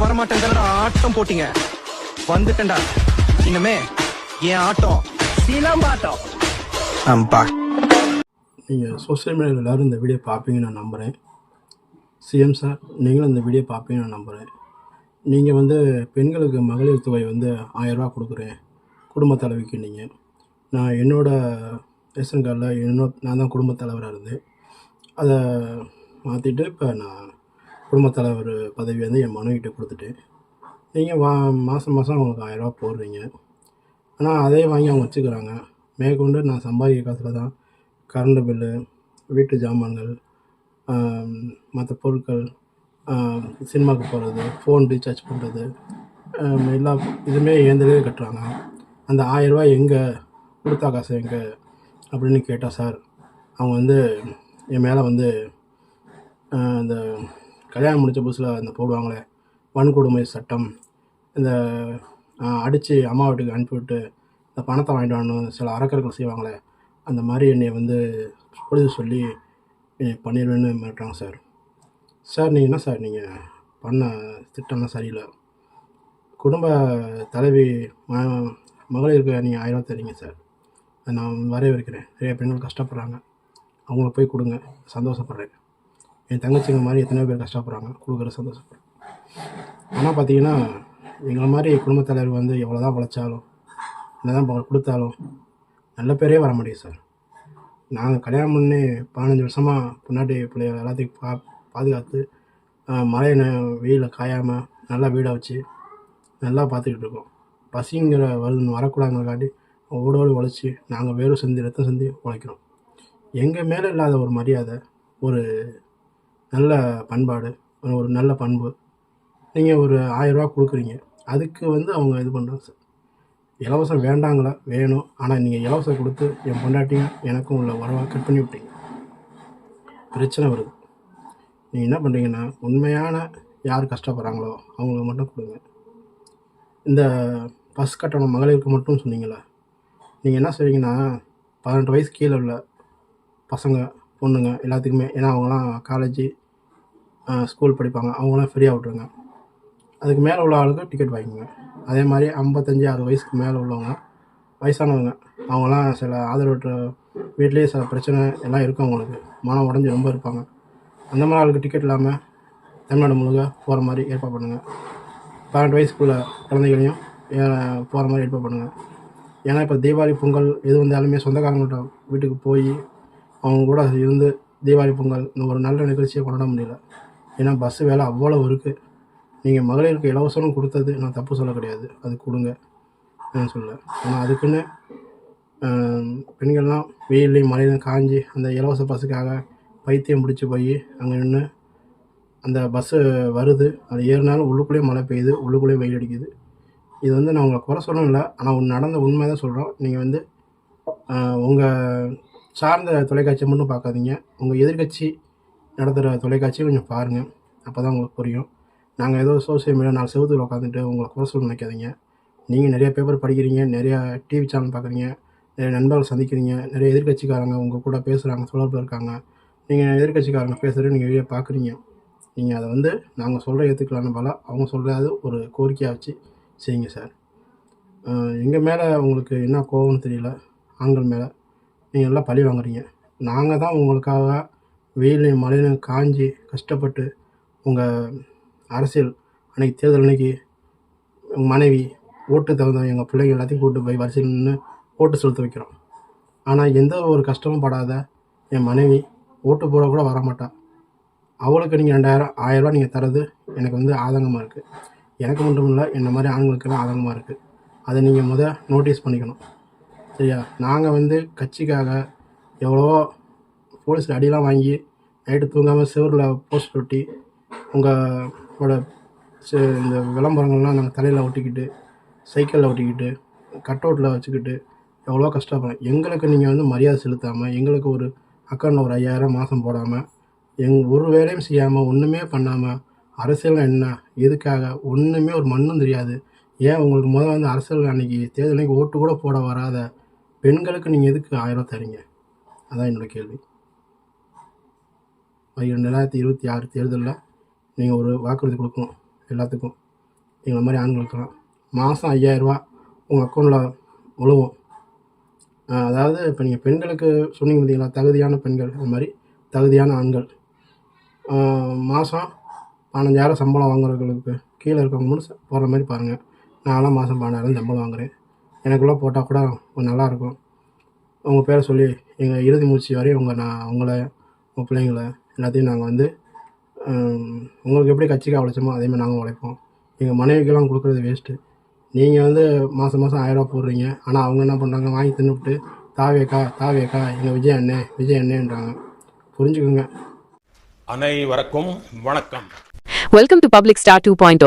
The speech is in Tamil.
வரமாட்டேங்கிற ஆட்டம் போட்டீங்க. வந்துட்டேன்டா. இனிமே என் ஆட்டம். சிலம்பாட்டம். அம்பா. நீங்கள் சோஷியல் மீடியாவில் எல்லோரும் இந்த வீடியோ பார்ப்பீங்கன்னு நான் நம்புகிறேன் சிஎம் சார் நீங்களும் இந்த வீடியோ பார்ப்பீங்கன்னு நான் நம்புகிறேன் நீங்கள் வந்து பெண்களுக்கு மகளிர் தொகை வந்து ஆயரூவா கொடுக்குறேன். குடும்ப தலைவிக்கு நீங்கள் நான் என்னோடய ரேஷன் கார்டில் என்னோட நான் தான் குடும்பத் தலைவராக இருந்தேன். அதை மாற்றிட்டு இப்போ நான் குடும்பத் தலைவர் பதவி வந்து என் மனுக்கிட்ட கொடுத்துட்டேன். நீங்கள் வா மாதம் மாதம் அவங்களுக்கு ஆயரூவா போடுறீங்க. ஆனால் அதே வாங்கி அவங்க வச்சுக்கிறாங்க. மேற்கொண்டு நான் சம்பாதிக்கிற காசில் தான் கரண்ட் பில்லு வீட்டு ஜாமான்கள் மற்ற பொருட்கள் சினிமாவுக்கு போகிறது ஃபோன் ரீசார்ஜ் பண்ணுறது எல்லா இதுவுமே ஏந்திரவே கட்டுறாங்க. அந்த ஆயரூவா எங்கே கொடுத்தா காசு எங்கே அப்படின்னு கேட்டால் சார் அவங்க வந்து என் மேலே வந்து அந்த இந்த கல்யாணம் முடித்த புதுசில் அந்த போடுவாங்களே வன்கொடுமை சட்டம் இந்த அடித்து அம்மா வீட்டுக்கு அனுப்பிவிட்டு இந்த பணத்தை வாங்கிட்டு வரணும் சில அறக்கர்கள் செய்வாங்களே அந்த மாதிரி என்னை வந்து பொழுது சொல்லி என்னை பண்ணிடுவேன்னு மிரட்டுறாங்க சார். சார் நீங்கள் என்ன சார் நீங்கள் பண்ண திட்டம்லாம் சரியில்லை. குடும்ப தலைவி ம மகளிருக்கு நீங்கள் ஆயிரம் தரீங்க சார். அதை நான் வரவேற்கிறேன். நிறைய பெண்கள் கஷ்டப்படுறாங்க. அவங்களுக்கு போய் கொடுங்க. சந்தோஷப்படுறேன். என் தங்கச்சிங்க மாதிரி எத்தனையோ பேர் கஷ்டப்படுறாங்க. கொடுக்குற சந்தோஷப்படுறேன் ஆனால் பார்த்தீங்கன்னா எங்களை மாதிரி குடும்பத் தலைவர் வந்து எவ்வளோ தான் உழைச்சாலும் என்ன தான் கொடுத்தாலும் நல்ல பேரே வர முடியும் சார். நாங்கள் கல்யாணம் பண்ணி பதினஞ்சு வருஷமாக பொன்னாட்டி பிள்ளைகள் எல்லாத்தையும் பா பாதுகாத்து மழை வெயிலில் காயாமல் நல்லா வீடை வச்சு நல்லா பார்த்துக்கிட்டு இருக்கோம். பசிங்கிற வருதுன்னு வரக்கூடாதுங்கிறக்காட்டி ஓடோடு உழைச்சி நாங்கள் வேறு செஞ்சு ரத்தம் செஞ்சு உழைக்கிறோம். எங்கள் மேலே இல்லாத ஒரு மரியாதை ஒரு நல்ல பண்பாடு ஒரு நல்ல பண்பு. நீங்கள் ஒரு ஆயிரரூவா கொடுக்குறீங்க. அதுக்கு வந்து அவங்க இது பண்ணுறாங்க சார். இலவசம் வேண்டாங்களா? வேணும். ஆனால் நீங்கள் இலவசம் கொடுத்து என் பொண்டாட்டியும் எனக்கும் உள்ள உறவை கட் பண்ணி விட்டீங்க. பிரச்சனை வருது. நீங்கள் என்ன பண்ணுறீங்கன்னா உண்மையான யார் கஷ்டப்படுறாங்களோ அவங்களுக்கு மட்டும் கொடுங்க. இந்த பஸ் கட்டணம் மகளிருக்கு மட்டும் சொன்னீங்களா நீங்கள் என்ன செய்வீங்கன்னா பதினெட்டு வயசு கீழே உள்ள பசங்க பொண்ணுங்க எல்லாத்துக்குமே ஏன்னா அவங்களாம் காலேஜ் ஸ்கூல் படிப்பாங்க. அவங்களாம் ஃப்ரீயாக விட்ருங்க அதுக்கு மேலே உள்ள ஆளுக்கு டிக்கெட் வாங்கிக்கோங்க. அதே மாதிரி ஐம்பத்தஞ்சு அறுபது வயசுக்கு மேலே உள்ளவங்க வயசானவங்க அவங்களாம் சில ஆதரவற்ற வீட்லேயே சில பிரச்சனை எல்லாம் இருக்கும் அவங்களுக்கு. மனம் உடஞ்சி ரொம்ப இருப்பாங்க. அந்த மாதிரி ஆளுக்கு டிக்கெட் இல்லாமல் தமிழ்நாடு முழுக்க போகிற மாதிரி ஏற்பாடு பண்ணுங்கள் பன்னெண்டு வயசுக்குள்ள குழந்தைகளையும் போகிற மாதிரி ஏற்பாடு பண்ணுங்கள் ஏன்னா இப்போ தீபாவளி பொங்கல் எது வந்தாலுமே சொந்தக்காரங்கள்ட்ட வீட்டுக்கு போய் அவங்க கூட இருந்து தீபாவளி பொங்கல் இன்னும் ஒரு நல்ல நிகழ்ச்சியை கொண்டாட முடியல. ஏன்னா பஸ்ஸு வேலை அவ்வளோ இருக்குது நீங்கள் மகளிருக்கு இலவசம்னு கொடுத்தது நான் தப்பு சொல்ல கிடையாது. அது கொடுங்க. நான் சொல்ல ஆனால் அதுக்குன்னு பெண்கள்லாம் வெயிலையும் மழையிலும் காஞ்சி அந்த இலவச பஸ்ஸுக்காக பைத்தியம் பிடிச்சி போய் அங்கே நின்று அந்த பஸ்ஸு வருது. அது ஏறினாலும் உள்ளுக்குள்ளேயே மழை பெய்யுது. உள்ளுக்குள்ளேயே வெயில் அடிக்குது. இது வந்து நான் உங்களை குறை சொல்லவும் இல்லை ஆனால் ஒன்று நடந்த உண்மை தான் சொல்கிறோம் நீங்கள் வந்து உங்கள் சார்ந்த தொலைக்காட்சி மட்டும் பார்க்காதீங்க. உங்கள் எதிர்க்கட்சி நடத்துகிற தொலைக்காட்சியை கொஞ்சம் பாருங்கள் அப்போ தான் உங்களுக்கு புரியும். நாங்கள் ஏதோ சோசியல் மீடியா நாலு செவத்தில் உட்காந்துட்டு உங்களை குறை சொல்ல நினைக்காதீங்க. நீங்கள் நிறைய பேப்பர் படிக்கிறீங்க நிறையா டிவி சேனல் பார்க்குறீங்க நிறைய நண்பர்கள் சந்திக்கிறீங்க நிறைய எதிர்கட்சிக்காரங்க உங்கள் கூட பேசுகிறாங்க தொடர்பில் இருக்காங்க. நீங்கள் எதிர்க்கட்சிக்காரங்க பேசுகிறது நீங்கள் வெளியே பார்க்குறீங்க நீங்கள் அதை வந்து நாங்கள் சொல்கிற ஏற்றுக்கலான்னு போல அவங்க சொல்கிறது ஒரு கோரிக்கையாக வச்சு செய்யுங்க சார் எங்கள் மேலே உங்களுக்கு என்ன கோவம்னு தெரியல? ஆண்கள் மேலே. நீங்கள் எல்லாம் பழி வாங்குறீங்க. நாங்கள் தான் உங்களுக்காக வெயிலையும் மழையிலும் காஞ்சி கஷ்டப்பட்டு உங்கள் அரசியல் அன்னைக்கு தேர்தல் அன்னைக்கு உங்கள் மனைவி ஓட்டு தகுந்த எங்கள் பிள்ளைங்க எல்லாத்தையும் கூட்டு போய் வரிசையில் நின்று ஓட்டு செலுத்த வைக்கிறோம். ஆனால் எந்த ஒரு கஷ்டமும் படாத என் மனைவி ஓட்டு போட கூட வரமாட்டாள் அவளுக்கு நீங்கள் ரெண்டாயிரம் ஆயிரரூவா நீங்கள் தரது எனக்கு வந்து ஆதங்கமாக இருக்குது எனக்கு மட்டும் இல்லை என்ன மாதிரி ஆண்களுக்கெல்லாம் ஆதங்கமாக இருக்குது அதை நீங்கள் முத நோட்டீஸ் பண்ணிக்கணும். சரியா? நாங்கள் வந்து கட்சிக்காக எவ்வளோ போலீஸில் அடியெலாம் வாங்கி நைட்டு தூங்காமல் செவரில் போஸ்ட் ஒட்டி உங்களோட ச- இந்த விளம்பரங்கள்லாம் நாங்கள் தலையில் ஒட்டிக்கிட்டு சைக்கிளில் ஒட்டிக்கிட்டு கட் அவுட்டில் வச்சுக்கிட்டு எவ்வளோ கஷ்டப்படுறோம். எங்களுக்கு நீங்கள் வந்து மரியாதை செலுத்தாமல் எங்களுக்கு ஒரு அக்கௌண்ட்டில் ஒரு ஐயாயிரம் மாதம் போடாமல் எங் ஒரு வேலையும் செய்யாமல் ஒன்றுமே பண்ணாமல் அரசியல் என்ன? எதுக்காக? ஒன்றுமே ஒரு மண்ணும் தெரியாது. ஏன் உங்களுக்கு முதல் வந்து அரசியல் அன்னைக்கு தேர்தல் ஓட்டு கூட போட வராத பெண்களுக்கு நீங்கள் எதுக்கு ஆயிரம் தரீங்க அதான் என்னோட கேள்வி. ரெண்டாயிரத்தி இருபத்தி ஆறு தேர்தலில் நீங்கள் ஒரு வாக்குறுதி கொடுக்கணும் எல்லாத்துக்கும். எங்களை மாதிரி ஆண்களுக்கெல்லாம் மாதம் ஐயாயிரரூபா உங்கள் அக்கௌண்ட்டில் உழுவும் அதாவது இப்போ நீங்கள் பெண்களுக்கு சொன்னீங்க பார்த்தீங்களா தகுதியான பெண்கள் அது மாதிரி தகுதியான ஆண்கள். மாதம் பதினஞ்சாயிரம் சம்பளம் வாங்குறவங்களுக்கு கீழே இருக்கவங்க மட்டும் போடுற மாதிரி பாருங்கள் நான்லாம் மாதம் பதினாயிரம் சம்பளம் வாங்குறேன். எனக்குள்ளே போட்டால் கூட கொஞ்சம் நல்லாயிருக்கும் உங்கள் பேரை சொல்லி எங்கள் இறுதி மூச்சு வரையும் உங்கள் நான் உங்களை உங்கள் பிள்ளைங்கள எல்லாத்தையும் நாங்கள் வந்து உங்களுக்கு எப்படி கட்சிக்காக உழைச்சோமோ அதேமாதிரி நாங்கள் உழைப்போம். எங்கள் மனைவிக்கெல்லாம் கொடுக்குறது வேஸ்ட்டு நீங்கள் வந்து மாதம் மாதம் ஆயிரரூவா போடுறீங்க. ஆனால் அவங்க என்ன பண்ணுறாங்க வாங்கி தின்னுவிட்டு தாவேக்கா தாவேக்கா எங்கள் விஜய் அண்ணே விஜய் அண்ணேன்றாங்க. புரிஞ்சுக்கோங்க. அனைவருக்கும் வணக்கம். Welcome to public star two point